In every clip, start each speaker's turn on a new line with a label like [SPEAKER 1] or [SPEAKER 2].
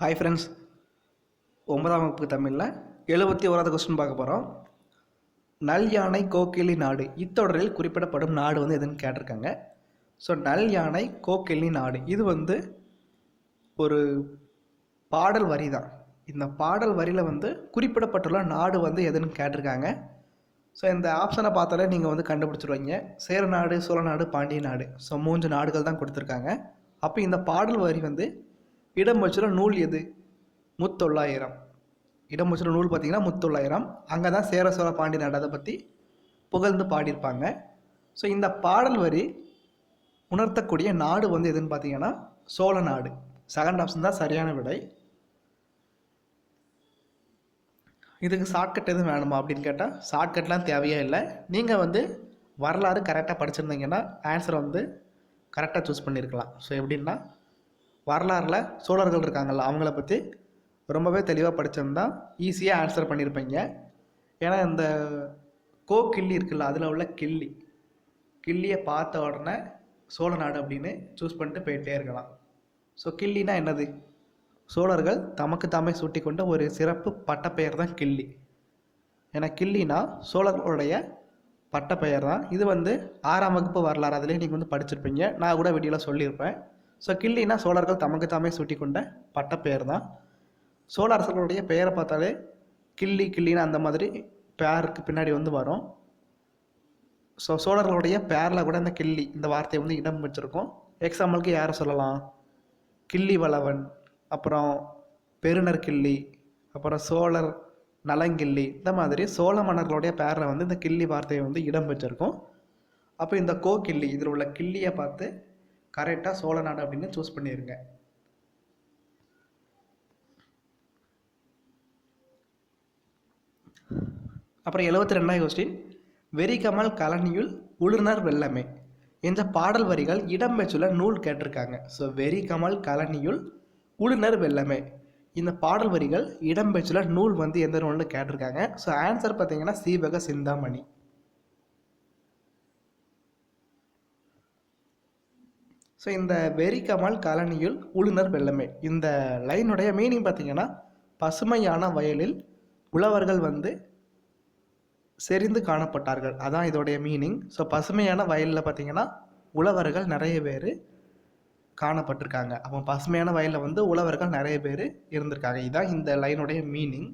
[SPEAKER 1] Hi friends ஒன்பதாம் வகுப்பு தமிழில் எழுபத்தி ஓராவது கொஸ்டின் பார்க்க போகிறோம் நல் யானை கோகிளி நாடு. இத்தொடரில் குறிப்பிடப்படும் நாடு வந்து எதுன்னு கேட்டிருக்காங்க. ஸோ நல் யானை கோக்கிளி நாடு. இது வந்து ஒரு பாடல் வரி தான் இந்த பாடல் வரியில் வந்து குறிப்பிடப்பட்டுள்ள நாடு வந்து எதுன்னு கேட்டிருக்காங்க. ஸோ இந்த ஆப்ஷனை பார்த்தாலே நீங்கள் வந்து கண்டுபிடிச்சிருவீங்க. சேர நாடு சோழ நாடு பாண்டிய நாடு. ஸோ மூன்று நாடுகள் தான் கொடுத்துருக்காங்க. அப்போ இந்த பாடல் வரி வந்து இடம் வச்சுள்ள நூல் எது? முத்தொள்ளாயிரம். இடம் வச்சுள்ள நூல் பார்த்தீங்கன்னா முத்தொள்ளாயிரம். அங்கே தான் சேர சோழ பாண்டிய நாடு அதை பற்றி புகழ்ந்து பாடியிருப்பாங்க. ஸோ இந்த பாடல் வரி உணர்த்தக்கூடிய நாடு வந்து எதுன்னு பார்த்தீங்கன்னா சோழ நாடு. செகண்ட் ஆப்ஷன் தான் சரியான விடை. இதுக்கு ஷார்ட்கட் எதுவும் வேணுமா அப்படின்னு கேட்டால் ஷார்ட்கட்லாம் தேவையே இல்லை. நீங்கள் வந்து வரலாறு கரெக்டாக படிச்சிருந்தீங்கன்னா ஆன்சர் வந்து கரெக்டாக சூஸ் பண்ணியிருக்கலாம். ஸோ எப்படின்னா வரலாறில் சோழர்கள் இருக்காங்கல்ல அவங்கள பற்றி ரொம்பவே தெளிவாக படிச்சிருந்தா ஈஸியாக ஆன்சர் பண்ணியிருப்பீங்க ஏன்னா இந்த கோ கிள்ளி இருக்குல்ல அதில் உள்ள கிள்ளி. கிள்ளியை பார்த்த உடனே சோழ நாடு அப்படின்னு சூஸ் பண்ணிட்டு போயிட்டே இருக்கலாம். ஸோ கிள்ளினா என்னது? சோழர்கள் தமக்கு தாமே சூட்டி கொண்ட ஒரு சிறப்பு பட்டப்பெயர் தான் கிள்ளி. ஏன்னா கிள்ளினா சோழர்களுடைய பட்டப்பெயர் தான். இது வந்து ஆறாம் வகுப்பு வரலாறு அதிலே நீங்கள் வந்து படிச்சிருப்பீங்க. நான் கூட வீடியோவில் சொல்லியிருப்பேன். ஸோ கிள்ளினா சோழர்கள் தமக்கு தாமே சூட்டி கொண்ட பட்டப்பெயர் தான் சோழ அரசர்களுடைய பெயரை பார்த்தாலே கிள்ளி கிள்ளின்னு அந்த மாதிரி பேருக்கு பின்னாடி வந்து வரும். ஸோ சோழர்களுடைய பேரில் கூட இந்த கிள்ளி இந்த வார்த்தையை வந்து இடம் வச்சுருக்கோம் எக்ஸாம்பிளுக்கு யாரை சொல்லலாம்? கிள்ளி வளவன் அப்புறம் பெருநர் கிள்ளி அப்புறம் சோழர் நலங்கிள்ளி இந்த மாதிரி சோழ மன்னர்களுடைய பேரில் வந்து இந்த கிள்ளி வார்த்தையை வந்து இடம் வச்சுருக்கோம் அப்போ இந்த கோ கிள்ளி இதில் உள்ள கிள்ளியை பார்த்து கரெக்டாக சோழ நாடு அப்படின்னு சூஸ் பண்ணிடுங்க அப்புறம் எழுபத்தி ரெண்டாவது கொஸ்டின் வெறிகமல் கலனியுள் உளுநர் வெள்ளமே. என்ற பாடல் வரிகள் இடம்பெற்றுள்ள நூல் கேட்டிருக்காங்க. ஸோ வெறிகமல் கலனியுள் உளுநர் வெள்ளமே. இந்த பாடல் வரிகள் இடம்பெற்றுள்ள நூல் வந்து எந்த நூல்னு கேட்டிருக்காங்க. ஸோ ஆன்சர் பார்த்தீங்கன்னா சீவக சிந்தாமணி. ஸோ இந்த வெறிகமல் கலனியுள் உளுநர் வெள்ளமே. இந்த லைனுடைய மீனிங் பார்த்தீங்கன்னா பசுமையான வயலில் உழவர்கள் வந்து செறிந்து காணப்பட்டார்கள். அதான் இதோடைய மீனிங் ஸோ பசுமையான வயலில் பார்த்தீங்கன்னா உழவர்கள் நிறைய பேர் காணப்பட்டிருக்காங்க. அப்போ பசுமையான வயலில் வந்து உழவர்கள் நிறைய பேர் இருந்திருக்காங்க. இதுதான் இந்த லைனுடைய மீனிங்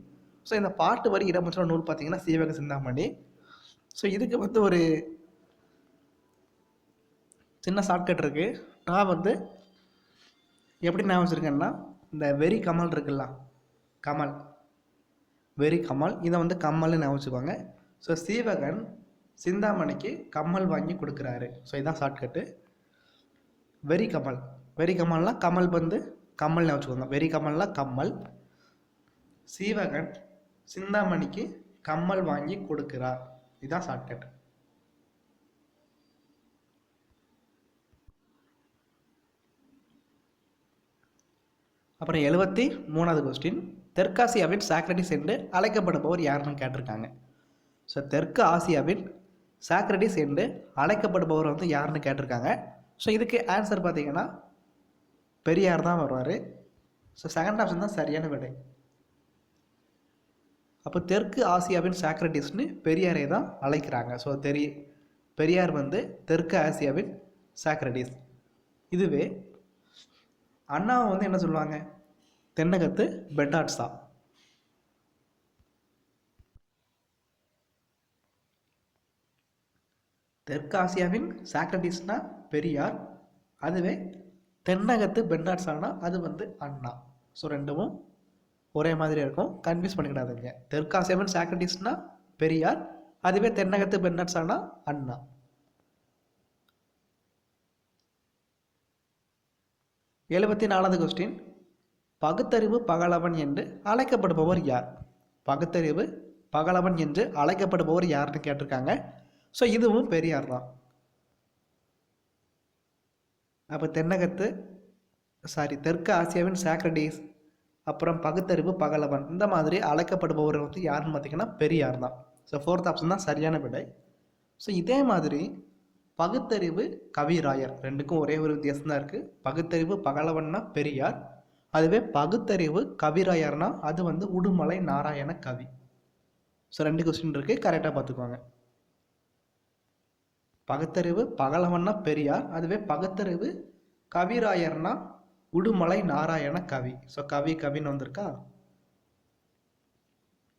[SPEAKER 1] ஸோ இந்த பாட்டு வரி இடம்பெற்ற நூல் பார்த்தீங்கன்னா சீவக சிந்தாமணி. ஸோ இதுக்கு வந்து ஒரு சின்ன ஷார்ட்கட் இருக்குது நான் வந்து எப்படி நான் வச்சுருக்கேன்னா இந்த வெரி கமல் இருக்குல்ல கமல் வெரி கமல் இதை வந்து கமல்னு நான் வச்சுக்குவாங்க ஸோ சீவகன் சிந்தாமணிக்கு கம்மல் வாங்கி கொடுக்குறாரு. ஸோ இதுதான் ஷார்ட்கட்டு வெரி கமல். வெரி கமல்னால் கமல் வந்து கமல் வச்சுக்கோங்க. வெரி கமல்னால் கம்மல். சீவகன் சிந்தாமணிக்கு கம்மல் வாங்கி கொடுக்குறார். இதுதான் ஷார்ட்கட் அப்புறம் எழுபத்தி மூணாவது கொஸ்டின் தெற்காசியாவின் சாக்ரட்டிஸ் என்று அழைக்கப்படுபவர் யாருன்னு கேட்டிருக்காங்க. ஸோ தெற்கு ஆசியாவின் சாக்ரட்டிஸ் என்று அழைக்கப்படுபவர் வந்து யாருன்னு கேட்டிருக்காங்க. ஸோ இதுக்கு ஆன்சர் பார்த்தீங்கன்னா பெரியார் தான் வருவார். ஸோ செகண்ட் ஆப்ஷன் தான் சரியான விடை. அப்போ தெற்கு ஆசியாவின் சாக்ரட்டிஸ்னு பெரியாரை தான் அழைக்கிறாங்க. ஸோ தெரிய பெரியார் வந்து தெற்கு ஆசியாவின் சாக்ரட்டிஸ் இதுவே அண்ணாவை வந்து என்ன சொல்லுவாங்க? தென்னகத்து பெட்டாட்ஸா தெற்காசியாவின் சாக்ரட்டிஸ்னா பெரியார் அதுவே தென்னகத்து பெண்டாட்ஸானா அது வந்து அண்ணா. ஸோ ரெண்டும் ஒரே மாதிரி இருக்கும். கன்ஃபியூஸ் பண்ணிக்கிடாதீங்க. தெற்காசியாவின் சாக்ரட்டிஸ்னா பெரியார் அதுவே தென்னகத்து பெண்டாட்ஸானா அண்ணா. எழுபத்தி நாலாவது கொஸ்டின் பகுத்தறிவு பகலவன் என்று அழைக்கப்படுபவர் யார்? பகுத்தறிவு பகலவன் என்று அழைக்கப்படுபவர் யாருன்னு கேட்டிருக்காங்க. ஸோ இதுவும் பெரியார் தான். அப்போ தென்னகத்து சாரி தெற்கு ஆசியாவின் சாக்ரடீஸ் அப்புறம் பகுத்தறிவு பகலவன் இந்த மாதிரி அழைக்கப்படுபவர் வந்து யாருன்னு பார்த்தீங்கன்னா பெரியார் தான். ஸோ ஃபோர்த் ஆப்ஷன் தான் சரியான விடை. ஸோ இதே மாதிரி பகுத்தறிவு கவிராயர் ரெண்டுக்கும் ஒரே ஒரு வித்தியாசம் தான் இருக்குது பகுத்தறிவு பகலவன்னா பெரியார் அதுவே பகுத்தறிவு கவிராயர்னா அது வந்து உடுமலை நாராயண கவி. ஸோ ரெண்டு கொஸ்டின் இருக்கு கரெக்டாக பார்த்துக்கோங்க பகுத்தறிவு பகலவன்னா பெரியார். அதுவே பகுத்தறிவு கவிராயர்னா உடுமலை நாராயண கவி. ஸோ கவி கவின்னு வந்திருக்கா?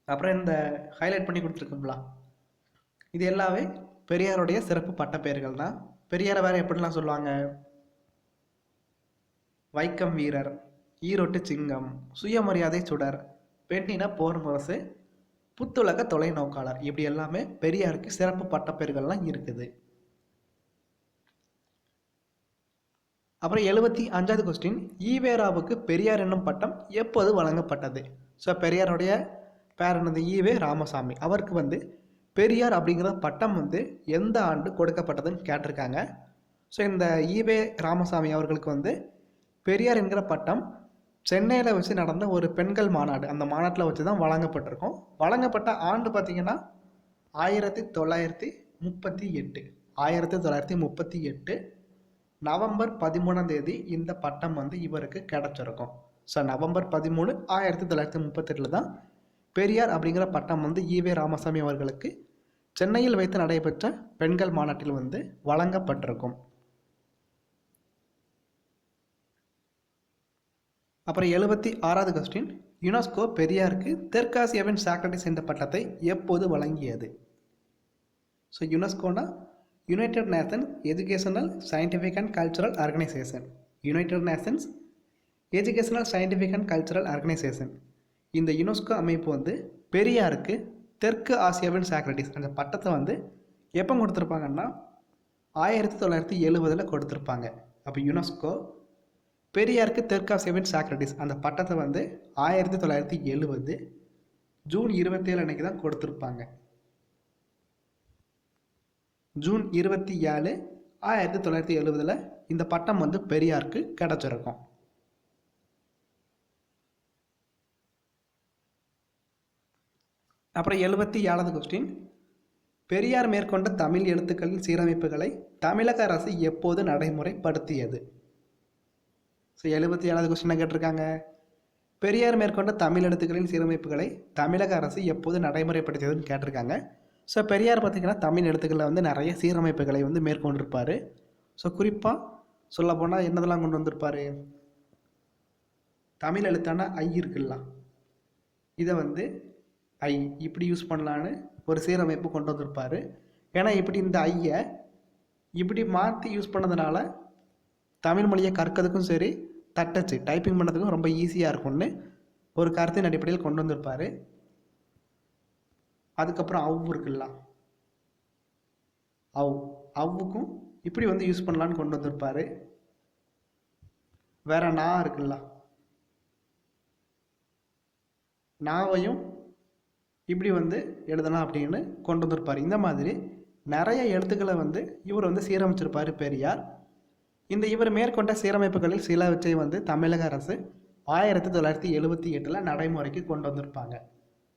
[SPEAKER 1] அப்புறம் இந்த ஹைலைட் பண்ணி கொடுத்துருக்கோம்ல. இது எல்லாமே பெரியாருடைய சிறப்பு பட்டப்பெயர்கள் தான். பெரியாரை வேற எப்படிலாம் சொல்லுவாங்க? வைக்கம் வீரர். ஈரோட்டு சிங்கம் சுயமரியாதை சுடர் பெண்ணின போர் முரசு புத்துலக தொலைநோக்காளர். இப்படி எல்லாமே பெரியாருக்கு சிறப்பு பட்டப்பெயர்கள்லாம் இருக்குது. அப்புறம் எழுபத்தி அஞ்சாவது கொஸ்டின் ஈவேராவுக்கு பெரியார் என்னும் பட்டம் எப்போது வழங்கப்பட்டது? ஸோ பெரியாருடைய பேர் என்னது? ஈவே ராமசாமி. அவருக்கு வந்து பெரியார் அப்படிங்கிற பட்டம் வந்து எந்த ஆண்டு கொடுக்கப்பட்டதுன்னு கேட்டிருக்காங்க. ஸோ இந்த ஈவே ராமசாமி அவர்களுக்கு வந்து பெரியார் என்கிற பட்டம் சென்னையில் வச்சு நடந்த ஒரு பெண்கள் மாநாடு. அந்த மாநாட்டில் வச்சு தான் வழங்கப்பட்டிருக்கும். வழங்கப்பட்ட ஆண்டு பார்த்திங்கன்னா ஆயிரத்தி தொள்ளாயிரத்தி முப்பத்தி எட்டு. ஆயிரத்தி தொள்ளாயிரத்தி முப்பத்தி எட்டு நவம்பர் பதிமூணாம் தேதி இந்த பட்டம் வந்து இவருக்கு கிடச்சிருக்கும். ஸோ நவம்பர் பதிமூணு ஆயிரத்தி தொள்ளாயிரத்தி முப்பத்தெட்டில் தான் பெரியார் அப்படிங்கிற பட்டம் வந்து ஈவே ராமசாமி அவர்களுக்கு சென்னையில் வைத்து நடைபெற்ற பெண்கள் மாநாட்டில் வந்து வழங்கப்பட்டிருக்கும். அப்புறம் எழுபத்தி ஆறாவது கொஸ்டின் யுனெஸ்கோ பெரியாருக்கு தெற்காசியாவின் சாக்ரட்டிஸ் என்ற பட்டத்தை எப்போது வழங்கியது? So யுனெஸ்கோனா? United Nations Educational Scientific and Cultural Organisation United Nations Educational Scientific and Cultural Organisation இந்த யுனெஸ்கோ அமைப்பு வந்து பெரியாருக்கு தெற்கு ஆசியாவின் சாக்ரட்டிஸ் அந்த பட்டத்தை வந்து எப்போ கொடுத்துருப்பாங்கன்னா ஆயிரத்தி தொள்ளாயிரத்தி எழுபதில் கொடுத்துருப்பாங்க. அப்போ யுனெஸ்கோ பெரியாருக்கு தெற்காசியாவின் சாக்ரட்டிஸ் அந்த பட்டத்தை வந்து ஆயிரத்தி தொள்ளாயிரத்தி எழுபது ஜூன் இருபத்தேழு அன்னைக்கு தான் கொடுத்துருப்பாங்க. ஜூன் இருபத்தி ஏழு ஆயிரத்தி தொள்ளாயிரத்தி எழுபதில் இந்த பட்டம் வந்து பெரியாருக்கு கிடச்சிருக்கும். அப்புறம் எழுபத்தி ஏழாவது கொஸ்டின் பெரியார் மேற்கொண்ட தமிழ் எழுத்துக்களின் சீரமைப்புகளை தமிழக அரசு எப்போது நடைமுறைப்படுத்தியது? ஸோ எழுபத்தி ஏழாவது கொஸ்டினை கேட்டிருக்காங்க? பெரியார் மேற்கொண்ட தமிழ் எழுத்துக்களின் சீரமைப்புகளை தமிழக அரசு எப்போது நடைமுறைப்படுத்தியதுன்னு கேட்டிருக்காங்க. ஸோ பெரியார் பார்த்திங்கன்னா தமிழ் எழுத்துக்களில் வந்து நிறைய சீரமைப்புகளை வந்து மேற்கொண்டிருப்பார். ஸோ குறிப்பாக சொல்லப்போனால் என்னதெல்லாம் கொண்டு வந்திருப்பார்? தமிழ் எழுத்தான ஐ இருக்குல்ல. இதை வந்து ஐ இப்படி யூஸ் பண்ணலான்னு ஒரு சீரமைப்பு கொண்டு வந்திருப்பார். ஏன்னா இப்படி இந்த ஐயை இப்படி மாற்றி யூஸ் பண்ணதுனால தமிழ் மொழியை கற்கிறதுக்கும் சரி தட்டச்சு டைப்பிங் பண்ணுறதுக்கும் ரொம்ப ஈஸியாக இருக்கும்னு ஒரு கருத்தின் அடிப்படையில் கொண்டு வந்திருப்பார். அதுக்கப்புறம் அவு இருக்குல்ல. அவ் அவுக்கும் இப்படி வந்து யூஸ் பண்ணலான்னு கொண்டு வந்திருப்பார். வேற நான் இருக்குல்ல. நாவையும் இப்படி வந்து எழுதலாம் அப்படின்னு கொண்டு வந்திருப்பார். இந்த மாதிரி நிறைய எழுத்துக்களை வந்து இவர் வந்து சீரமைச்சிருப்பார் பெரியார். இந்த இவர் மேற்கொண்ட சீரமைப்புகளில் சிலவற்றை வந்து தமிழக அரசு ஆயிரத்தி தொள்ளாயிரத்தி எழுபத்தி எட்டில் நடைமுறைக்கு கொண்டு வந்திருப்பாங்க.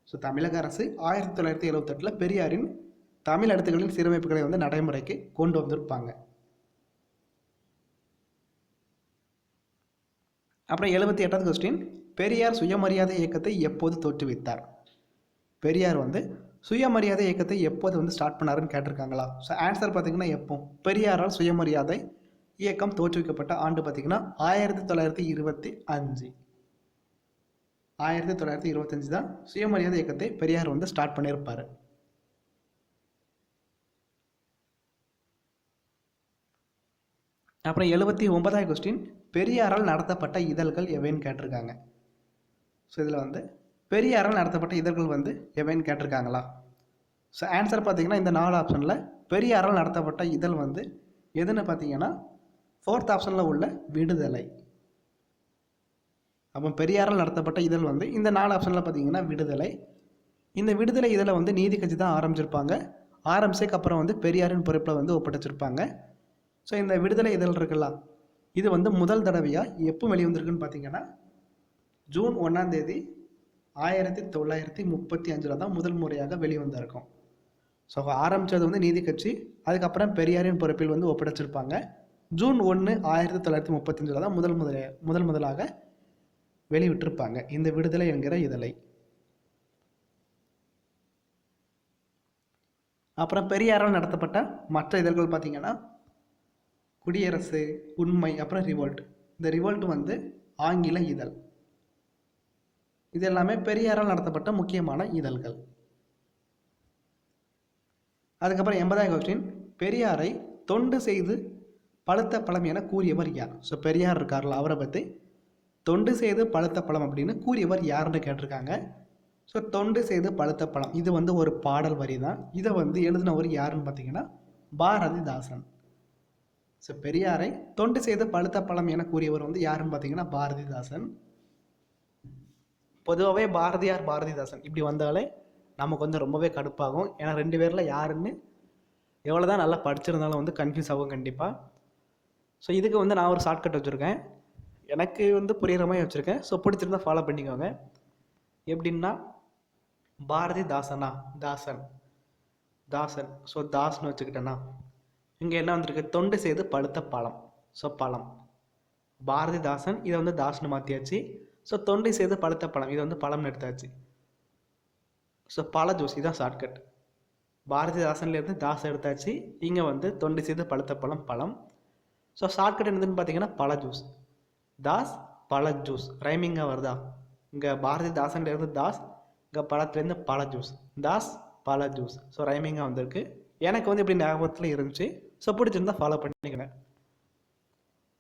[SPEAKER 1] ஸோ தமிழக அரசு ஆயிரத்தி தொள்ளாயிரத்தி எழுபத்தெட்டில் பெரியாரின் தமிழ் எழுத்துக்களின் சீரமைப்புகளை வந்து நடைமுறைக்கு கொண்டு வந்திருப்பாங்க. அப்புறம் எழுபத்தி எட்டாவது கொஸ்டின் பெரியார் சுயமரியாதை இயக்கத்தை எப்போது தோற்றுவித்தார்? பெரியார் வந்து சுயமரியாதை இயக்கத்தை எப்போது வந்து ஸ்டார்ட் பண்ணாருன்னு கேட்டிருக்காங்களா? ஸோ ஆன்சர் பார்த்தீங்கன்னா எப்போ? பெரியாரால் சுயமரியாதை இயக்கம் தோற்றுவிக்கப்பட்ட ஆண்டு பார்த்திங்கன்னா ஆயிரத்தி தொள்ளாயிரத்தி இருபத்தி அஞ்சு. ஆயிரத்தி தொள்ளாயிரத்தி இருபத்தஞ்சு தான் சுயமரியாதை இயக்கத்தை பெரியார் வந்து ஸ்டார்ட் பண்ணியிருப்பார். அப்புறம் எழுபத்தி ஒன்பதாவது கொஸ்டின் பெரியாரால் நடத்தப்பட்ட இதழ்கள் எவைன்னு கேட்டிருக்காங்க. ஸோ இதில் வந்து பெரியாரால் நடத்தப்பட்ட இதழ்கள் வந்து எவைன்னு கேட்டிருக்காங்களா? ஸோ ஆன்சர் பார்த்தீங்கன்னா இந்த நாலு ஆப்ஷனில் பெரியாரால் நடத்தப்பட்ட இதழ் வந்து எதுன்னு பார்த்தீங்கன்னா ஃபோர்த் ஆப்ஷனில் உள்ள விடுதலை. அப்போ பெரியாரால் நடத்தப்பட்ட இதழ் வந்து இந்த நாலு ஆப்ஷனில் பார்த்தீங்கன்னா விடுதலை. இந்த விடுதலை இதழை வந்து நீதி கட்சி தான் ஆரம்பிச்சிருப்பாங்க. ஆரம்பிச்சதுக்கு அப்புறம் வந்து பெரியாரின் பொறுப்பில் வந்து ஒப்படைச்சிருப்பாங்க. ஸோ இந்த விடுதலை இதழ் இருக்குல்ல இது வந்து முதல் தடவையாக எப்போ வெளிவந்திருக்குன்னு பார்த்தீங்கன்னா ஜூன் ஒன்றாம் தேதி ஆயிரத்தி தொள்ளாயிரத்தி முப்பத்தி அஞ்சில் தான் முதல் முறையாக வெளிவந்திருக்கும். ஸோ ஆரம்பித்தது வந்து நீதி கட்சி அதுக்கப்புறம் பெரியாரின் பொறுப்பில் வந்து ஒப்படைச்சிருப்பாங்க. ஜூன் ஒன்று ஆயிரத்தி தொள்ளாயிரத்தி முப்பத்தஞ்சில் தான் முதல் முதல முதல் முதலாக வெளியிட்டிருப்பாங்க. இந்த விடுதலை என்கிற இதழை. அப்புறம் பெரியாரால் நடத்தப்பட்ட மற்ற இதழ்கள் பார்த்தீங்கன்னா குடியரசு உண்மை அப்புறம் ரிவோல்ட். இந்த ரிவோல்ட் வந்து ஆங்கில இதழ். இது எல்லாமே பெரியாரால் நடத்தப்பட்ட முக்கியமான இதழ்கள். அதுக்கப்புறம் எண்பதாயிரம் கொஸ்டின் பெரியாரை தொண்டு செய்து பழுத்த பழம் என கூறியவர் யார்? ஸோ பெரியார் இருக்கார்ல அவரை பற்றி தொண்டு செய்து பழுத்த பழம் அப்படின்னு கூறியவர் யாருன்னு கேட்டிருக்காங்க. ஸோ தொண்டு செய்து பழுத்த பழம். இது வந்து ஒரு பாடல் வரி தான் இதை வந்து எழுதினவர் யாருன்னு பார்த்தீங்கன்னா பாரதிதாசன். ஸோ பெரியாரை தொண்டு செய்து பழுத்த பழம் என கூறியவர் வந்து யாருன்னு பார்த்தீங்கன்னா பாரதிதாசன். பொதுவாகவே பாரதியார் பாரதிதாசன். இப்படி வந்தாலே நமக்கு வந்து ரொம்பவே கடுப்பாகும். ஏன்னா ரெண்டு பேரில் யாருன்னு எவ்வளோ தான் நல்லா படிச்சிருந்தாலும் வந்து கன்ஃபியூஸ் ஆகும் கண்டிப்பாக ஸோ இதுக்கு வந்து நான் ஒரு ஷார்ட்கட் வச்சுருக்கேன். எனக்கு வந்து புரிகிற மாதிரி வச்சுருக்கேன். ஸோ பிடிச்சிருந்தா ஃபாலோ பண்ணிக்கோங்க. எப்படின்னா பாரதி தாசனா தாசன் தாசன். ஸோ தாஸ்னு வச்சுக்கிட்டேன்னா இங்கே என்ன வந்திருக்கு? தொண்டு செய்து பழுத்த பழம். ஸோ பழம். பாரதிதாசன் இதை வந்து தாஸ்னு மாற்றியாச்சு ஸோ தொண்டை செய்து பழுத்த பழம். இதை வந்து பழம்னு எடுத்தாச்சு. ஸோ பழ ஜூஸ் இதான் ஷார்ட்கட் பாரதிதாசன்லேருந்து தாசை எடுத்தாச்சு. இங்கே வந்து தொண்டை செய்து பழுத்த பழம் பழம். ஸோ ஷார்ட்கட் என்னதுன்னு பார்த்தீங்கன்னா பழ ஜூஸ் தாஸ் பழ ஜூஸ் ரைமிங்காக வருதா? இங்கே பாரதி தாசன்லேருந்து தாஸ். இங்கே பழத்துலேருந்து பழ ஜூஸ் தாஸ் பழ ஜூஸ் ஸோ ரைமிங்காக வந்திருக்கு. எனக்கு வந்து இப்படி ஞாபகத்தில் இருந்துச்சு. ஸோ பிடிச்சிருந்தா ஃபாலோ பண்ணிக்கிறேன்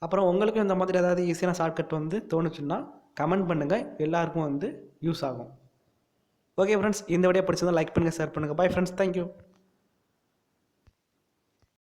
[SPEAKER 1] அப்புறம் உங்களுக்கும் இந்த மாதிரி ஏதாவது ஈஸியான ஷார்ட்கட் வந்து தோணுச்சுன்னா கமெண்ட் பண்ணுங்கள் எல்லாருக்கும் வந்து யூஸ் ஆகும். ஓகே ஃப்ரெண்ட்ஸ் இந்த வீடியோ பிடிச்சிருந்தா லைக் பண்ணுங்கள் ஷேர் பண்ணுங்கள் பை ஃப்ரெண்ட்ஸ் தேங்க்யூ